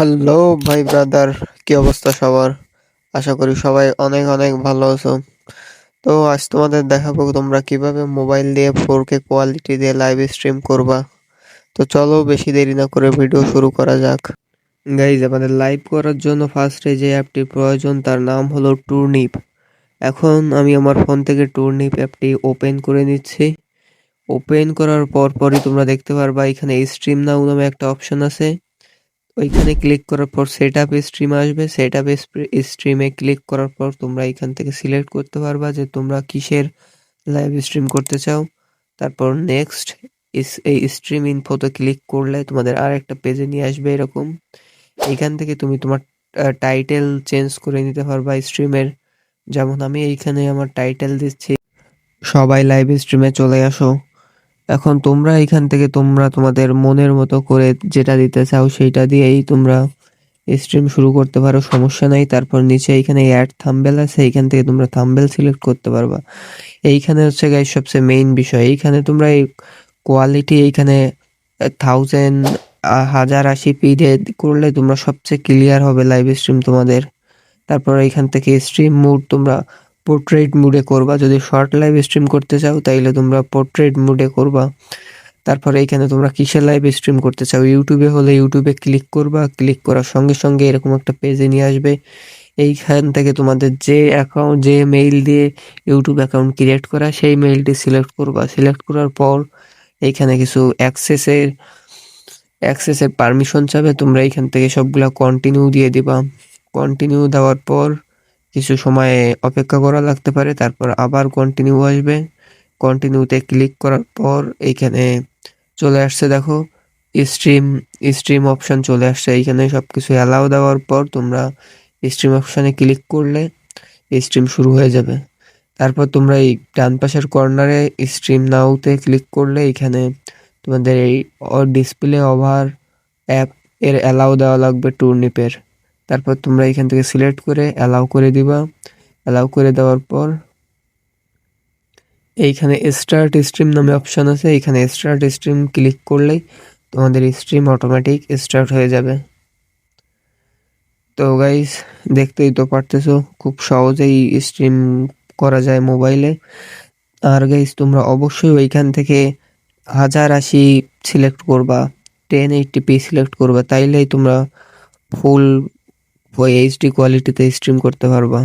Hello ভাই brother, কি অবস্থা সবার? আশা করি সবাই অনেক অনেক ভালো আছো। তো আজ তোমাদের দেখাবো তোমরা কীভাবে মোবাইল দিয়ে ফোর কে কোয়ালিটি দিয়ে লাইভ স্ট্রিম করবা। তো চলো বেশি দেরি না করে ভিডিও শুরু করা যাক। গাইজ আমাদের লাইভ করার জন্য ফার্স্টে যে অ্যাপটি প্রয়োজন, তার নাম হলো টুরনিপ এখন আমি আমার ফোন থেকে টুরনিপ অ্যাপটি ওপেন করে নিচ্ছি। ওপেন করার পর পরই তোমরা দেখতে পারবা, এখানে স্ট্রিম নাও নামে একটা অপশন আছে। ওইখানে ক্লিক করার পর সেট আপ স্ট্রিম আসবে। সেট আপ স্ট্রিমে ক্লিক করার পর তোমরা এখান থেকে সিলেক্ট করতে পারবা যে তোমরা কিসের লাইভ স্ট্রিম করতে চাও। তারপর নেক্সট এই স্ট্রিম ইনফোতে ক্লিক করলে তোমাদের আর একটা পেজে নিয়ে আসবে এরকম। এখান থেকে তুমি তোমার টাইটেল চেঞ্জ করে নিতে পারবা স্ট্রিমের যেমন আমি এইখানে আমার টাইটেল দিচ্ছি। সবাই লাইভ স্ট্রিমে চলে আসো। এখন তোমরা এখান থেকে তোমরা তোমাদের মনের মতো করে যেটা দিতে চাও সেইটা দিয়েই তোমরা স্ট্রিম শুরু করতে পারো, সমস্যা নাই। তারপর নিচে এইখানে অ্যাড থাম্বেল আছে এইখান থেকে তোমরা থাম্বেল সিলেক্ট করতে পারবা। এইখানে হচ্ছে গাইজ সবচেয়ে মেইন বিষয়। এইখানে তোমরা এই কোয়ালিটি এইখানে থাউজেন্ড হাজার, আশি পিডে করলে তোমরা সবচেয়ে ক্লিয়ার হবে লাইভ স্ট্রিম তোমাদের। তারপর এইখান থেকে স্ট্রিম মুড তোমরা পোর্ট্রেট মুডে করবা। যদি শর্ট লাইভ স্ট্রিম করতে চাও, তাইলে তোমরা পোর্ট্রেট মুডে করবা। তারপরে এখানে তোমরা কিসের লাইভ স্ট্রিম করতে চাও? ইউটিউবে হলে ইউটিউবে ক্লিক করবা। ক্লিক করার সঙ্গে সঙ্গে এরকম একটা পেজে নিয়ে আসবে। এইখান থেকে তোমাদের যে অ্যাকাউন্ট যে মেইল দিয়ে ইউটিউব অ্যাকাউন্ট ক্রিয়েট করা, সেই মেইলটি সিলেক্ট করবা। সিলেক্ট করার পর এইখানে কিছু অ্যাক্সেসের অ্যাক্সেসের পারমিশন চাবে। তোমরা এইখান থেকে সবগুলা কন্টিনিউ দিয়ে দিবা। কন্টিনিউ দেওয়ার পর কিছু সময় অপেক্ষা করা লাগতে পারে, তারপর আবার কন্টিনিউ আসবে। কন্টিনিউতে ক্লিক করার পর এইখানে চলে আসছে, দেখো স্ট্রিম স্ট্রিম অপশান চলে আসছে। এইখানে সব কিছু অ্যালাউ দেওয়ার পর তোমরা স্ট্রিম অপশানে ক্লিক করলে স্ট্রিম শুরু হয়ে যাবে। তারপর তোমরা এই ডান পাশের কর্নারে স্ট্রিম নাওতে ক্লিক করলে এইখানে তোমাদের এই ডিসপ্লে ওভার অ্যাপ এর অ্যালাউ দেওয়া লাগবে টুরনিপের তারপর তোমরা এখান থেকে সিলেক্ট করে অ্যালাউ করে দিবা। অ্যালাউ করে দেওয়ার পর এইখানে স্টার্ট স্ট্রিম নামে অপশান আছে। এইখানে স্টার্ট স্ট্রিম ক্লিক করলেই তোমাদের স্ট্রিম অটোমেটিক স্টার্ট হয়ে যাবে। তো গাইস দেখতেই তো পারতেছো, খুব সহজেই স্ট্রিম করা যায় মোবাইলে আর গাইস তোমরা অবশ্যই ওইখান থেকে হাজার আশি সিলেক্ট করবা টেন এইটটি পি সিলেক্ট করবা, তাইলেই তোমরা ফুল এইচডি কোয়ালিটিতে স্ট্রিম করতে পারবা।